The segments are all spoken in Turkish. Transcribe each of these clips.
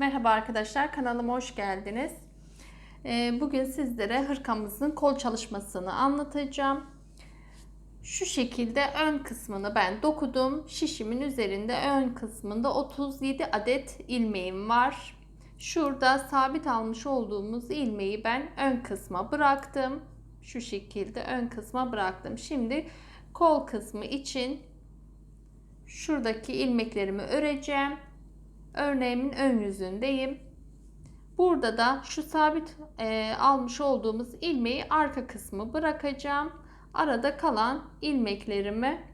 Merhaba arkadaşlar kanalıma hoş geldiniz. Ee, Bugün sizlere hırkamızın kol çalışmasını anlatacağım. Şu şekilde ön kısmını ben dokudum. Şişimin üzerinde ön kısmında 37 adet ilmeğim var. Şurada sabit almış olduğumuz ilmeği ben ön kısma bıraktım. Şu şekilde ön kısma bıraktım. Şimdi kol kısmı için şuradaki ilmeklerimi öreceğim. Örneğimin ön yüzündeyim. Burada da şu sabit e, almış olduğumuz ilmeği arka kısmı bırakacağım. Arada kalan ilmeklerimi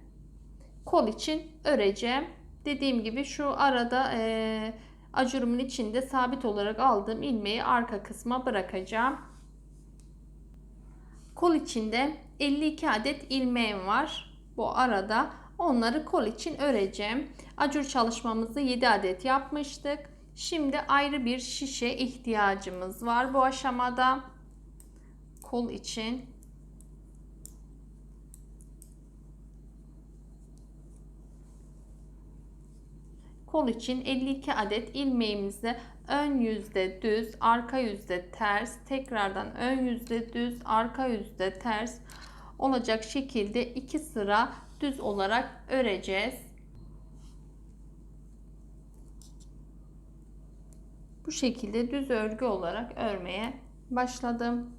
kol için öreceğim. Dediğim gibi şu arada e, acurumun içinde sabit olarak aldığım ilmeği arka kısma bırakacağım. Kol içinde 52 adet ilmeğim var. Bu arada onları kol için öreceğim. Acur çalışmamızı 7 adet yapmıştık. Şimdi ayrı bir şişe ihtiyacımız var bu aşamada. Kol için. Kol için 52 adet ilmeğimizi ön yüzde düz, arka yüzde ters, tekrardan ön yüzde düz, arka yüzde ters olacak şekilde iki sıra düz olarak öreceğiz. Bu şekilde düz örgü olarak örmeye başladım.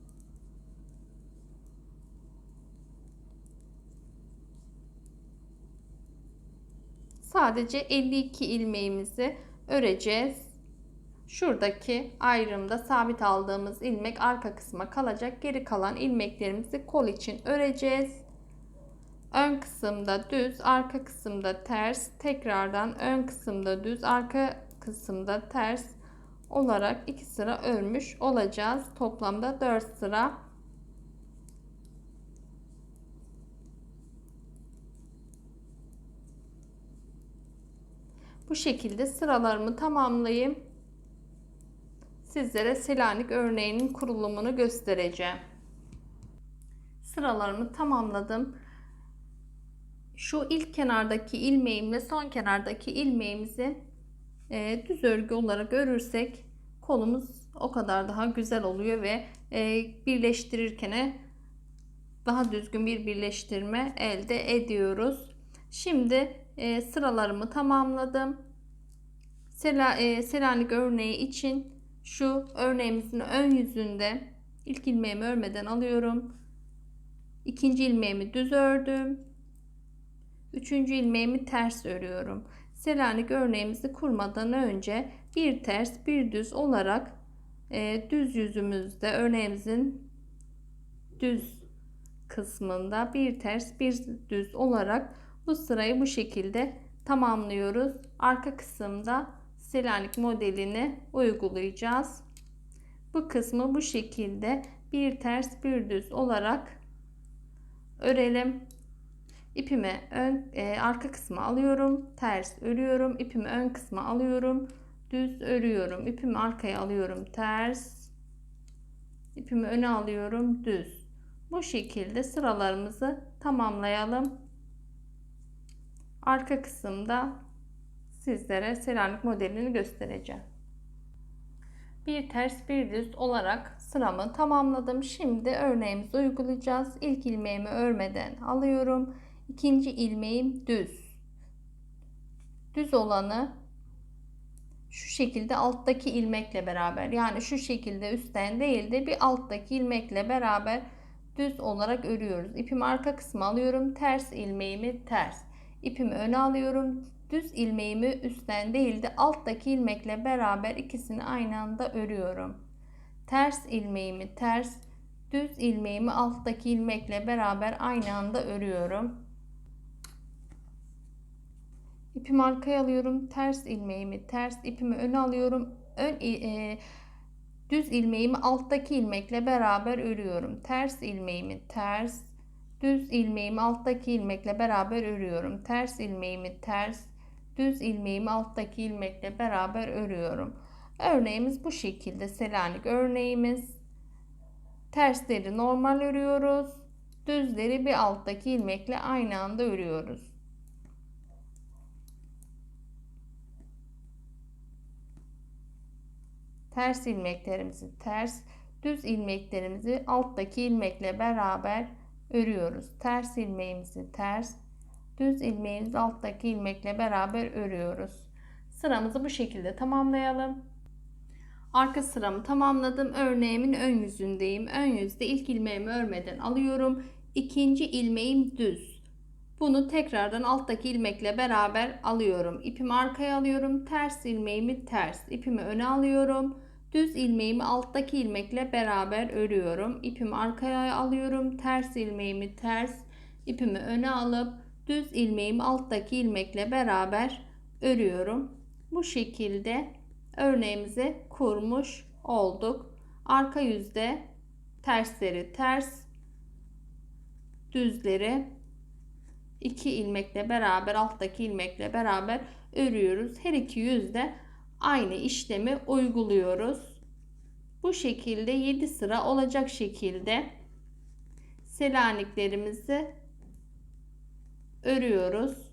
Sadece 52 ilmeğimizi öreceğiz. Şuradaki ayrımda sabit aldığımız ilmek arka kısma kalacak. Geri kalan ilmeklerimizi kol için öreceğiz. Ön kısımda düz, arka kısımda ters. Tekrardan ön kısımda düz, arka kısımda ters olarak iki sıra örmüş olacağız. Toplamda 4 sıra. Bu şekilde sıralarımı tamamlayayım. Sizlere Selanik örneğinin kurulumunu göstereceğim. Sıralarımı tamamladım. Şu ilk kenardaki ilmeğimle son kenardaki ilmeğimizi e, düz örgü olarak örürsek kolumuz o kadar daha güzel oluyor ve e, birleştirirken daha düzgün bir birleştirme elde ediyoruz. Şimdi e, sıralarımı tamamladım. Sela, e, Selanik örneği için şu örneğimizin ön yüzünde ilk ilmeğimi örmeden alıyorum. İkinci ilmeğimi düz ördüm. Üçüncü ilmeğimi ters örüyorum. Selanik örneğimizi kurmadan önce bir ters bir düz olarak e, düz yüzümüzde örneğimizin düz kısmında bir ters bir düz olarak bu sırayı bu şekilde tamamlıyoruz. Arka kısımda Selanik modelini uygulayacağız. Bu kısmı bu şekilde bir ters bir düz olarak örelim. İpimi ön e, arka kısmı alıyorum, ters örüyorum. İpimi ön kısmı alıyorum, düz örüyorum. İpimi arkaya alıyorum, ters. İpimi öne alıyorum, düz. Bu şekilde sıralarımızı tamamlayalım. Arka kısımda sizlere Selanik modelini göstereceğim. Bir ters bir düz olarak sıramı tamamladım. Şimdi örneğimizi uygulayacağız. İlk ilmeğimi örmeden alıyorum. İkinci ilmeğim düz. Düz olanı şu şekilde alttaki ilmekle beraber yani şu şekilde üstten değil de bir alttaki ilmekle beraber düz olarak örüyoruz. İpimi arka kısmı alıyorum. Ters ilmeğimi ters. İpimi öne alıyorum. Düz ilmeğimi üstten değil de alttaki ilmekle beraber ikisini aynı anda örüyorum. Ters ilmeğimi ters, düz ilmeğimi alttaki ilmekle beraber aynı anda örüyorum. İpimi arkaya alıyorum. Ters ilmeğimi ters, ipimi öne alıyorum. Ön e, düz ilmeğimi alttaki ilmekle beraber örüyorum. Ters ilmeğimi ters, düz ilmeğimi alttaki ilmekle beraber örüyorum. Ters ilmeğimi ters, düz ilmeğimi alttaki ilmekle beraber örüyorum. Örneğimiz bu şekilde Selanik örneğimiz. Tersleri normal örüyoruz. Düzleri bir alttaki ilmekle aynı anda örüyoruz. Ters ilmeklerimizi ters, düz ilmeklerimizi alttaki ilmekle beraber örüyoruz. Ters ilmeğimizi ters, düz ilmeğimizi alttaki ilmekle beraber örüyoruz. Sıramızı bu şekilde tamamlayalım. Arka sıramı tamamladım. Örneğimin ön yüzündeyim. Ön yüzde ilk ilmeğimi örmeden alıyorum. İkinci ilmeğim düz. Bunu tekrardan alttaki ilmekle beraber alıyorum. İpimi arkaya alıyorum. Ters ilmeğimi ters. İpimi öne alıyorum. Düz ilmeğimi alttaki ilmekle beraber örüyorum. İpimi arkaya alıyorum. Ters ilmeğimi ters. İpimi öne alıp düz ilmeğimi alttaki ilmekle beraber örüyorum. Bu şekilde örneğimizi kurmuş olduk. Arka yüzde tersleri ters, düzleri iki ilmekle beraber alttaki ilmekle beraber örüyoruz. Her iki yüzde aynı işlemi uyguluyoruz. Bu şekilde 7 sıra olacak şekilde selaniklerimizi örüyoruz.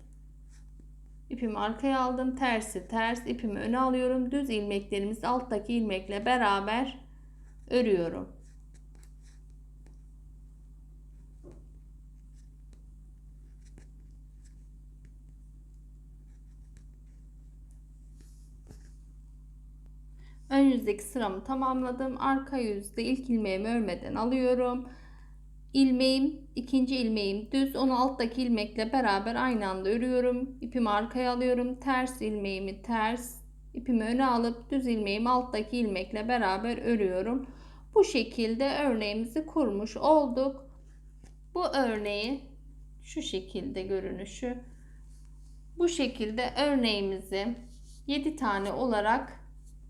İpimi arkaya aldım. Tersi ters. ipimi öne alıyorum. Düz ilmeklerimizi alttaki ilmekle beraber örüyorum. Ön yüzdeki sıramı tamamladım. Arka yüzde ilk ilmeğimi örmeden alıyorum. İlmeğim, ikinci ilmeğim düz. Onu alttaki ilmekle beraber aynı anda örüyorum. İpimi arkaya alıyorum. Ters ilmeğimi ters. ipimi öne alıp düz ilmeğimi alttaki ilmekle beraber örüyorum. Bu şekilde örneğimizi kurmuş olduk. Bu örneği şu şekilde görünüşü. Bu şekilde örneğimizi 7 tane olarak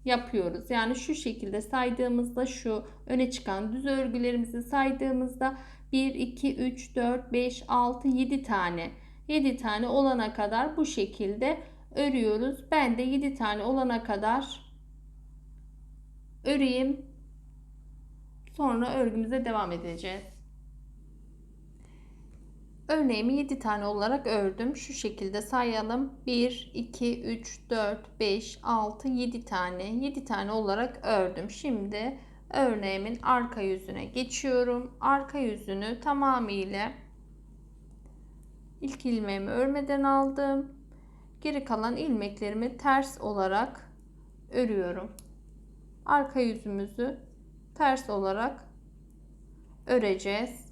yapıyoruz. Yani şu şekilde saydığımızda şu öne çıkan düz örgülerimizi saydığımızda 1, 2, 3, 4, 5, 6, 7 tane. 7 tane olana kadar bu şekilde örüyoruz. Ben de 7 tane olana kadar öreyim. Sonra örgümüze devam edeceğiz. Örneğimi 7 tane olarak ördüm. Şu şekilde sayalım. 1, 2, 3, 4, 5, 6, 7 tane. 7 tane olarak ördüm. Şimdi örneğimin arka yüzüne geçiyorum. Arka yüzünü tamamıyla ilk ilmeğimi örmeden aldım. Geri kalan ilmeklerimi ters olarak örüyorum. Arka yüzümüzü ters olarak öreceğiz.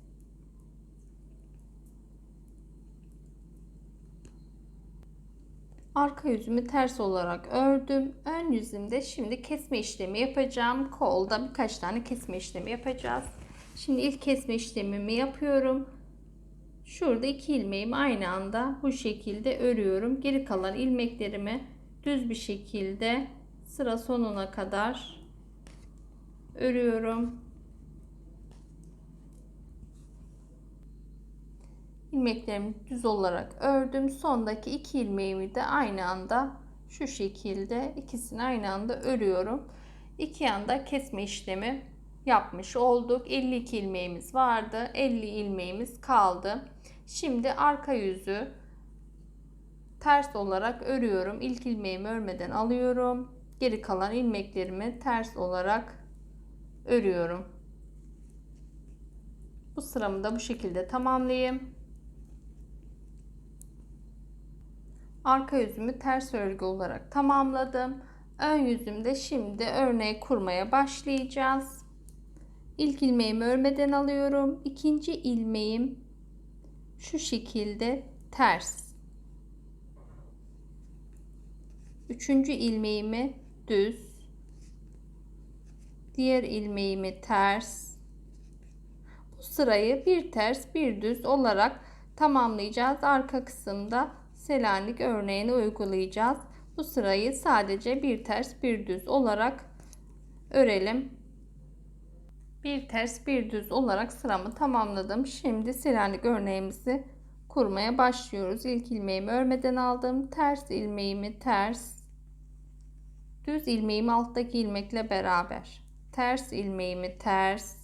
Arka yüzümü ters olarak ördüm. Ön yüzümde şimdi kesme işlemi yapacağım. Kolda birkaç tane kesme işlemi yapacağız. Şimdi ilk kesme işlemimi yapıyorum. Şurada iki ilmeğimi aynı anda bu şekilde örüyorum. Geri kalan ilmeklerimi düz bir şekilde sıra sonuna kadar örüyorum. İlmeklerimi düz olarak ördüm. Sondaki iki ilmeğimi de aynı anda şu şekilde ikisini aynı anda örüyorum. İki yanda kesme işlemi yapmış olduk. 52 ilmeğimiz vardı. 50 ilmeğimiz kaldı. Şimdi arka yüzü ters olarak örüyorum. İlk ilmeğimi örmeden alıyorum. Geri kalan ilmeklerimi ters olarak örüyorum. Bu sıramı da bu şekilde tamamlayayım. Arka yüzümü ters örgü olarak tamamladım. Ön yüzümde şimdi örneği kurmaya başlayacağız. İlk ilmeğimi örmeden alıyorum. İkinci ilmeğim şu şekilde ters. Üçüncü ilmeğimi düz. Diğer ilmeğimi ters. Bu sırayı bir ters bir düz olarak tamamlayacağız. Arka kısımda Selanik örneğini uygulayacağız. Bu sırayı sadece bir ters bir düz olarak örelim. Bir ters bir düz olarak sıramı tamamladım. Şimdi Selanik örneğimizi kurmaya başlıyoruz. İlk ilmeğimi örmeden aldım. Ters ilmeğimi ters. Düz ilmeğimi alttaki ilmekle beraber. Ters ilmeğimi ters.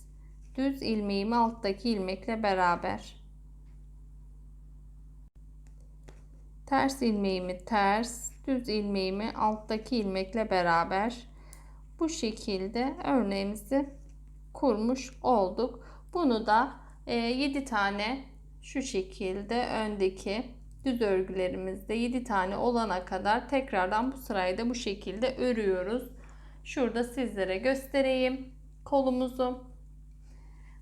Düz ilmeğimi alttaki ilmekle beraber. Ters ilmeğimi ters düz ilmeğimi alttaki ilmekle beraber bu şekilde örneğimizi kurmuş olduk. Bunu da 7 e, tane şu şekilde öndeki düz örgülerimizde 7 tane olana kadar tekrardan bu sırayı da bu şekilde örüyoruz. Şurada sizlere göstereyim kolumuzu.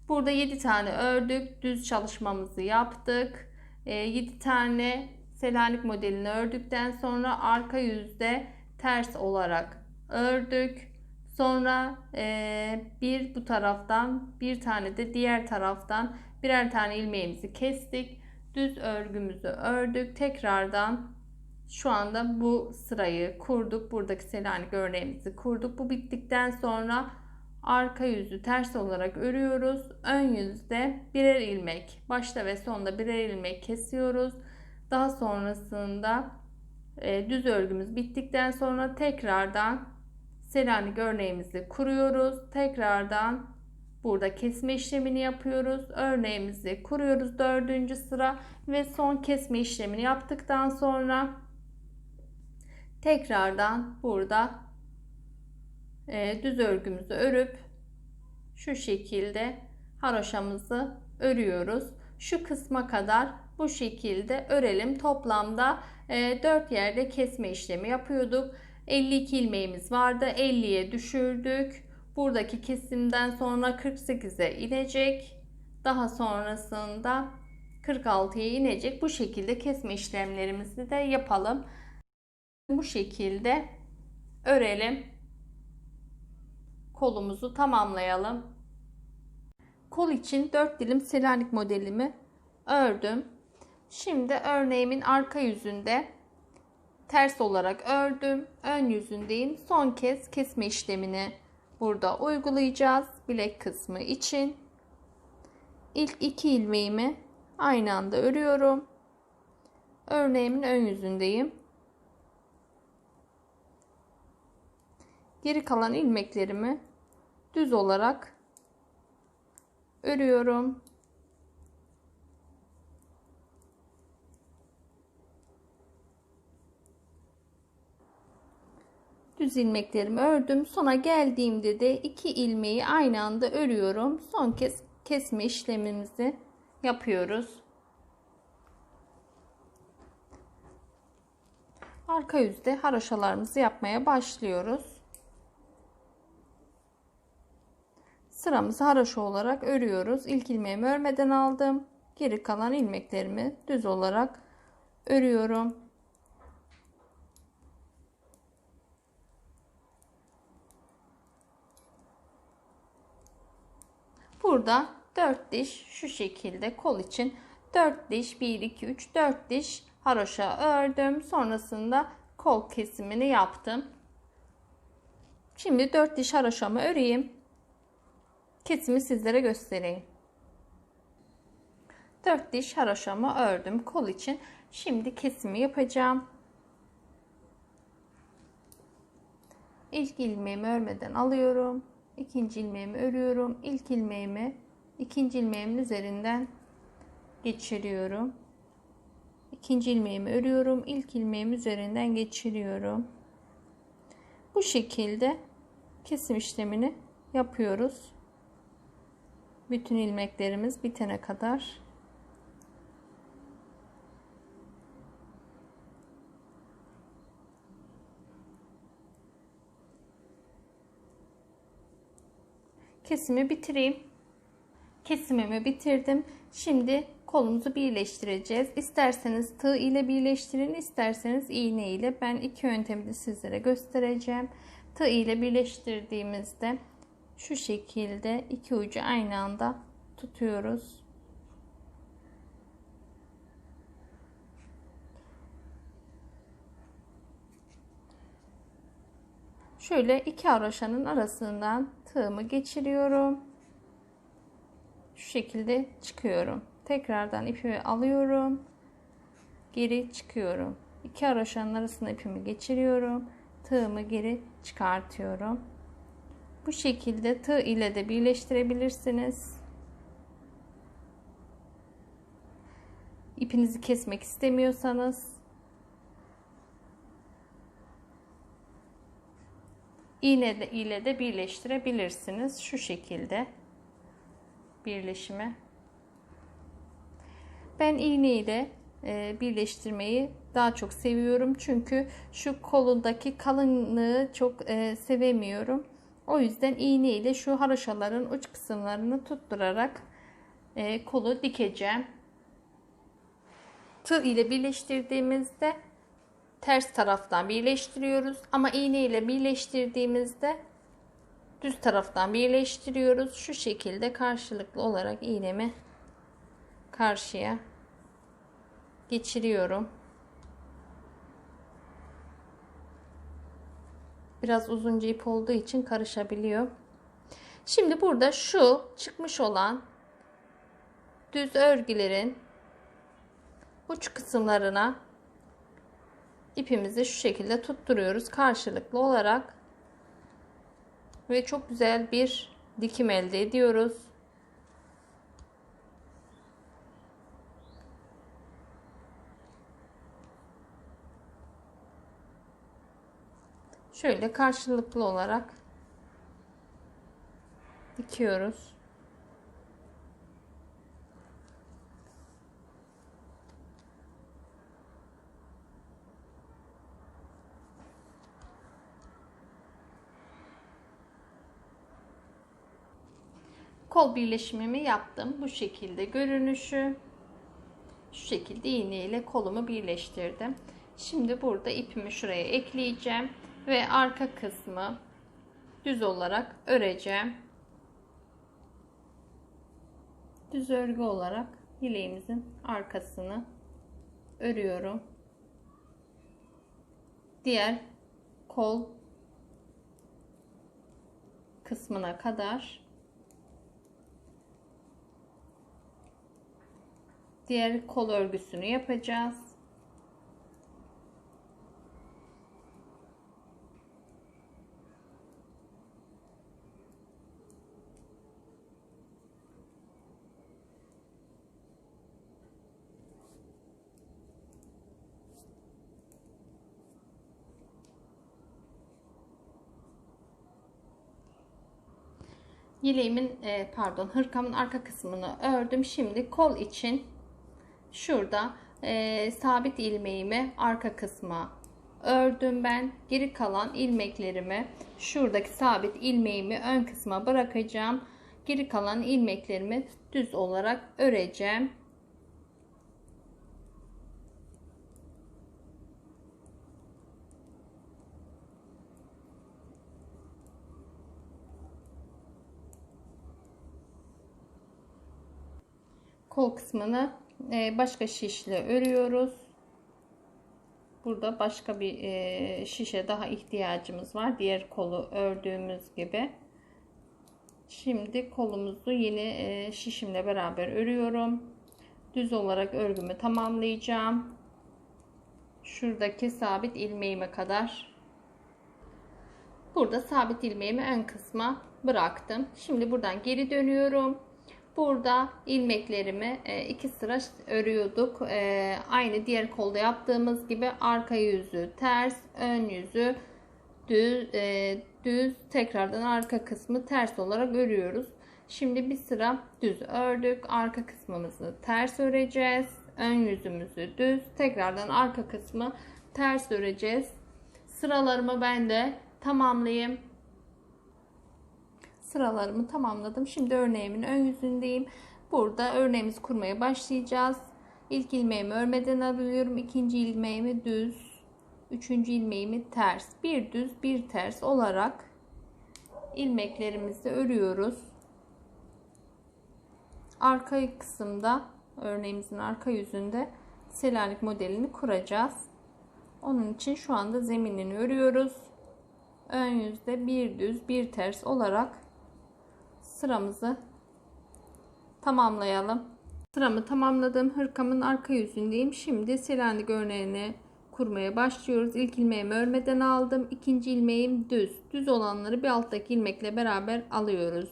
Burada 7 tane ördük. Düz çalışmamızı yaptık. 7 e, tane Selanik modelini ördükten sonra arka yüzde ters olarak ördük. Sonra e, bir bu taraftan bir tane de diğer taraftan birer tane ilmeğimizi kestik. Düz örgümüzü ördük. Tekrardan şu anda bu sırayı kurduk. Buradaki Selanik örneğimizi kurduk. Bu bittikten sonra arka yüzü ters olarak örüyoruz. Ön yüzde birer ilmek başta ve sonda birer ilmek kesiyoruz. Daha sonrasında e, düz örgümüz bittikten sonra tekrardan Selanik örneğimizi kuruyoruz. Tekrardan burada kesme işlemini yapıyoruz. Örneğimizi kuruyoruz dördüncü sıra ve son kesme işlemini yaptıktan sonra tekrardan burada e, düz örgümüzü örüp şu şekilde haroşamızı örüyoruz. Şu kısma kadar bu şekilde örelim. Toplamda e, 4 yerde kesme işlemi yapıyorduk. 52 ilmeğimiz vardı. 50'ye düşürdük. Buradaki kesimden sonra 48'e inecek. Daha sonrasında 46'ya inecek. Bu şekilde kesme işlemlerimizi de yapalım. Bu şekilde örelim. Kolumuzu tamamlayalım. Kol için 4 dilim Selanik modelimi ördüm. Şimdi örneğimin arka yüzünde ters olarak ördüm. Ön yüzündeyim. Son kez kesme işlemini burada uygulayacağız. Bilek kısmı için. İlk iki ilmeğimi aynı anda örüyorum. Örneğimin ön yüzündeyim. Geri kalan ilmeklerimi düz olarak örüyorum. Düz ilmeklerimi ördüm. Sona geldiğimde de iki ilmeği aynı anda örüyorum. Son kez kesme işlemimizi yapıyoruz. Arka yüzde haraşalarımızı yapmaya başlıyoruz. Sıramızı haraşo olarak örüyoruz. İlk ilmeğimi örmeden aldım. Geri kalan ilmeklerimi düz olarak örüyorum. Burada 4 diş şu şekilde kol için 4 diş 1 2 3 4 diş haroşa ördüm. Sonrasında kol kesimini yaptım. Şimdi 4 diş haroşamı öreyim. Kesimi sizlere göstereyim. 4 diş haroşamı ördüm kol için. Şimdi kesimi yapacağım. İlk ilmeğimi örmeden alıyorum ikinci ilmeğimi örüyorum. İlk ilmeğimi ikinci ilmeğimin üzerinden geçiriyorum. İkinci ilmeğimi örüyorum. İlk ilmeğim üzerinden geçiriyorum. Bu şekilde kesim işlemini yapıyoruz. Bütün ilmeklerimiz bitene kadar. Kesimi bitireyim. Kesimimi bitirdim. Şimdi kolumuzu birleştireceğiz. İsterseniz tığ ile birleştirin, isterseniz iğne ile. Ben iki yöntemi de sizlere göstereceğim. Tığ ile birleştirdiğimizde şu şekilde iki ucu aynı anda tutuyoruz. Şöyle iki haroşanın arasından tığımı geçiriyorum. Şu şekilde çıkıyorum. Tekrardan ipimi alıyorum. Geri çıkıyorum. İki haroşanın arasında ipimi geçiriyorum. Tığımı geri çıkartıyorum. Bu şekilde tığ ile de birleştirebilirsiniz. İpinizi kesmek istemiyorsanız iğne de, ile de birleştirebilirsiniz. Şu şekilde birleşimi. Ben iğne ile e, birleştirmeyi daha çok seviyorum. Çünkü şu kolundaki kalınlığı çok e, sevemiyorum. O yüzden iğne ile şu haroşaların uç kısımlarını tutturarak e, kolu dikeceğim. Tığ ile birleştirdiğimizde ters taraftan birleştiriyoruz. Ama iğne ile birleştirdiğimizde düz taraftan birleştiriyoruz. Şu şekilde karşılıklı olarak iğnemi karşıya geçiriyorum. Biraz uzunca ip olduğu için karışabiliyor. Şimdi burada şu çıkmış olan düz örgülerin uç kısımlarına ipimizi şu şekilde tutturuyoruz karşılıklı olarak ve çok güzel bir dikim elde ediyoruz. Şöyle karşılıklı olarak dikiyoruz. Kol birleşimimi yaptım. Bu şekilde görünüşü. Şu şekilde iğne ile kolumu birleştirdim. Şimdi burada ipimi şuraya ekleyeceğim ve arka kısmı düz olarak öreceğim. Düz örgü olarak yeleğimizin arkasını örüyorum. Diğer kol kısmına kadar diğer kol örgüsünü yapacağız. Yeleğimin e, pardon hırkamın arka kısmını ördüm. Şimdi kol için şurada e, sabit ilmeğimi arka kısma ördüm ben. Geri kalan ilmeklerimi şuradaki sabit ilmeğimi ön kısma bırakacağım. Geri kalan ilmeklerimi düz olarak öreceğim. Kol kısmını başka şişle örüyoruz. Burada başka bir e, şişe daha ihtiyacımız var. Diğer kolu ördüğümüz gibi. Şimdi kolumuzu yeni e, şişimle beraber örüyorum. Düz olarak örgümü tamamlayacağım. Şuradaki sabit ilmeğime kadar. Burada sabit ilmeğimi ön kısma bıraktım. Şimdi buradan geri dönüyorum. Burada ilmeklerimi e, iki sıra örüyorduk. E, aynı diğer kolda yaptığımız gibi arka yüzü ters, ön yüzü düz, e, düz tekrardan arka kısmı ters olarak örüyoruz. Şimdi bir sıra düz ördük. Arka kısmımızı ters öreceğiz. Ön yüzümüzü düz. Tekrardan arka kısmı ters öreceğiz. Sıralarımı ben de tamamlayayım sıralarımı tamamladım. Şimdi örneğimin ön yüzündeyim. Burada örneğimizi kurmaya başlayacağız. İlk ilmeğimi örmeden alıyorum. ikinci ilmeğimi düz. Üçüncü ilmeğimi ters. Bir düz bir ters olarak ilmeklerimizi örüyoruz. Arka kısımda örneğimizin arka yüzünde selanik modelini kuracağız. Onun için şu anda zeminini örüyoruz. Ön yüzde bir düz bir ters olarak sıramızı tamamlayalım. Sıramı tamamladım. Hırkamın arka yüzündeyim. Şimdi selanik örneğini kurmaya başlıyoruz. İlk ilmeğimi örmeden aldım. İkinci ilmeğim düz. Düz olanları bir alttaki ilmekle beraber alıyoruz.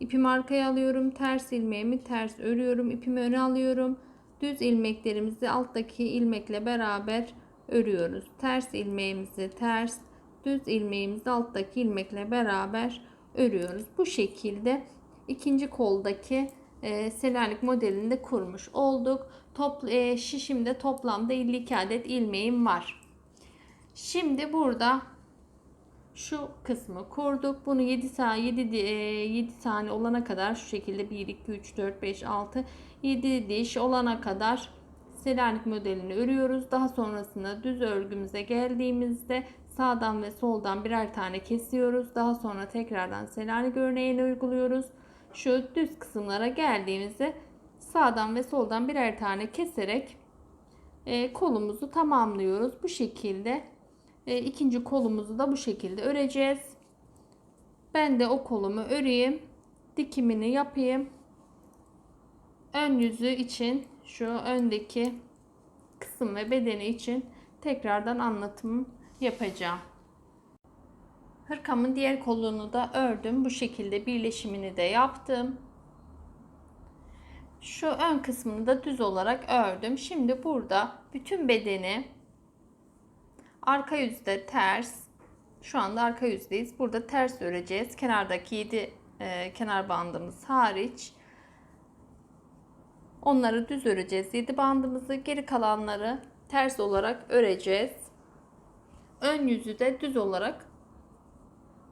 İpimi arkaya alıyorum. Ters ilmeğimi ters örüyorum. İpimi öne alıyorum. Düz ilmeklerimizi alttaki ilmekle beraber örüyoruz. Ters ilmeğimizi ters, düz ilmeğimizi alttaki ilmekle beraber örüyoruz. Bu şekilde ikinci koldaki e, Selanik modelini de kurmuş olduk. Top, e, şişimde toplamda 52 adet ilmeğim var. Şimdi burada şu kısmı kurduk. Bunu 7 tane 7 7 tane olana kadar şu şekilde 1 2 3 4 5 6 7 diş olana kadar Selanik modelini örüyoruz. Daha sonrasında düz örgümüze geldiğimizde sağdan ve soldan birer tane kesiyoruz. Daha sonra tekrardan Selanik örneğini uyguluyoruz. Şu düz kısımlara geldiğimizde sağdan ve soldan birer tane keserek e, kolumuzu tamamlıyoruz. Bu şekilde e, ikinci kolumuzu da bu şekilde öreceğiz. Ben de o kolumu öreyim. Dikimini yapayım. Ön yüzü için şu öndeki kısım ve bedeni için tekrardan anlatım yapacağım. Hırkamın diğer kolunu da ördüm. Bu şekilde birleşimini de yaptım. Şu ön kısmını da düz olarak ördüm. Şimdi burada bütün bedeni arka yüzde ters. Şu anda arka yüzdeyiz. Burada ters öreceğiz. Kenardaki 7 e, kenar bandımız hariç. Onları düz öreceğiz. 7 bandımızı geri kalanları ters olarak öreceğiz. Ön yüzü de düz olarak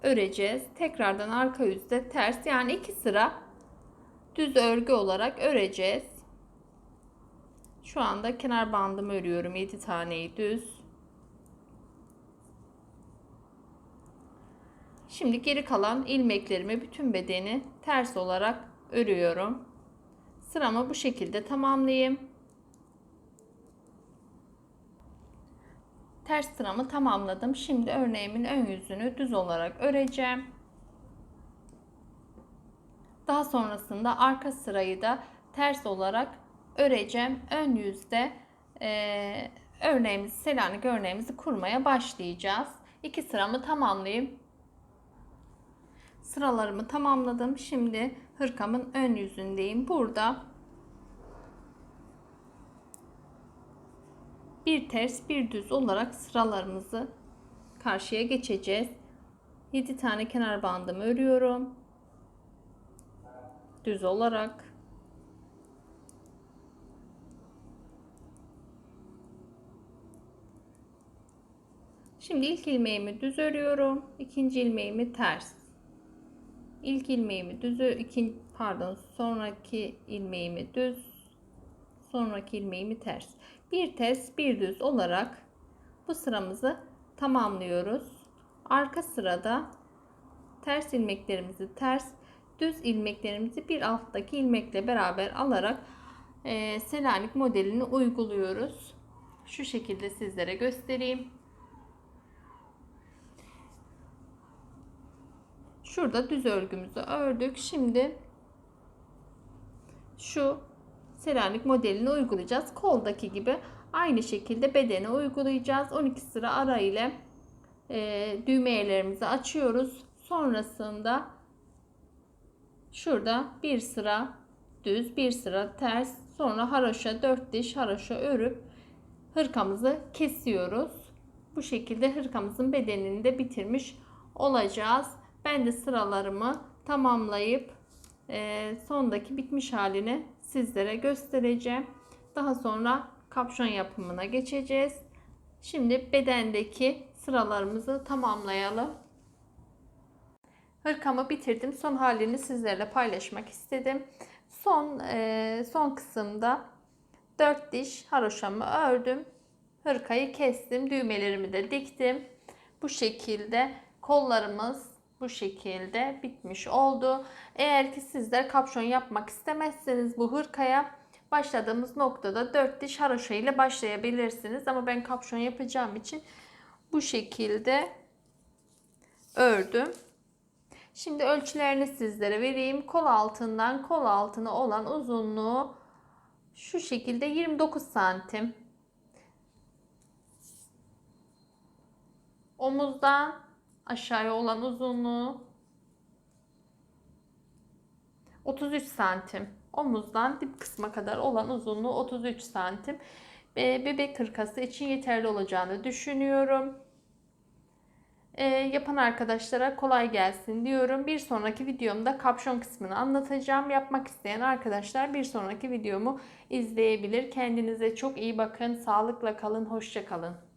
öreceğiz. Tekrardan arka yüzde ters yani iki sıra düz örgü olarak öreceğiz. Şu anda kenar bandımı örüyorum. 7 taneyi düz. Şimdi geri kalan ilmeklerimi bütün bedeni ters olarak örüyorum. Sıramı bu şekilde tamamlayayım. Ters sıramı tamamladım. Şimdi örneğimin ön yüzünü düz olarak öreceğim. Daha sonrasında arka sırayı da ters olarak öreceğim. Ön yüzde e, örneğimizi, Selanik örneğimizi kurmaya başlayacağız. İki sıramı tamamlayayım. Sıralarımı tamamladım. Şimdi hırkamın ön yüzündeyim. Burada bir ters bir düz olarak sıralarımızı karşıya geçeceğiz. 7 tane kenar bandımı örüyorum. Düz olarak. Şimdi ilk ilmeğimi düz örüyorum. ikinci ilmeğimi ters. İlk ilmeğimi düz ikinci pardon sonraki ilmeğimi düz sonraki ilmeğimi ters. Bir ters bir düz olarak bu sıramızı tamamlıyoruz. Arka sırada ters ilmeklerimizi ters düz ilmeklerimizi bir alttaki ilmekle beraber alarak e, Selanik modelini uyguluyoruz. Şu şekilde sizlere göstereyim. Şurada düz örgümüzü ördük. Şimdi şu Selanik modelini uygulayacağız. Koldaki gibi aynı şekilde bedene uygulayacağız. 12 sıra ara ile e, düğme yerlerimizi açıyoruz. Sonrasında şurada bir sıra düz, bir sıra ters, sonra haroşa 4 diş haroşa örüp hırkamızı kesiyoruz. Bu şekilde hırkamızın bedenini de bitirmiş olacağız. Ben de sıralarımı tamamlayıp e, sondaki bitmiş halini sizlere göstereceğim. Daha sonra kapşon yapımına geçeceğiz. Şimdi bedendeki sıralarımızı tamamlayalım. Hırkamı bitirdim. Son halini sizlerle paylaşmak istedim. Son e, son kısımda 4 diş haroşamı ördüm. Hırkayı kestim. Düğmelerimi de diktim. Bu şekilde kollarımız bu şekilde bitmiş oldu. Eğer ki sizler kapşon yapmak istemezseniz bu hırkaya başladığımız noktada 4 diş haroşa ile başlayabilirsiniz. Ama ben kapşon yapacağım için bu şekilde ördüm. Şimdi ölçülerini sizlere vereyim. Kol altından kol altına olan uzunluğu şu şekilde 29 santim. Omuzdan aşağıya olan uzunluğu 33 santim. Omuzdan dip kısma kadar olan uzunluğu 33 santim. Bebek hırkası için yeterli olacağını düşünüyorum. Ee, yapan arkadaşlara kolay gelsin diyorum. Bir sonraki videomda kapşon kısmını anlatacağım. Yapmak isteyen arkadaşlar bir sonraki videomu izleyebilir. Kendinize çok iyi bakın. Sağlıkla kalın. Hoşça kalın.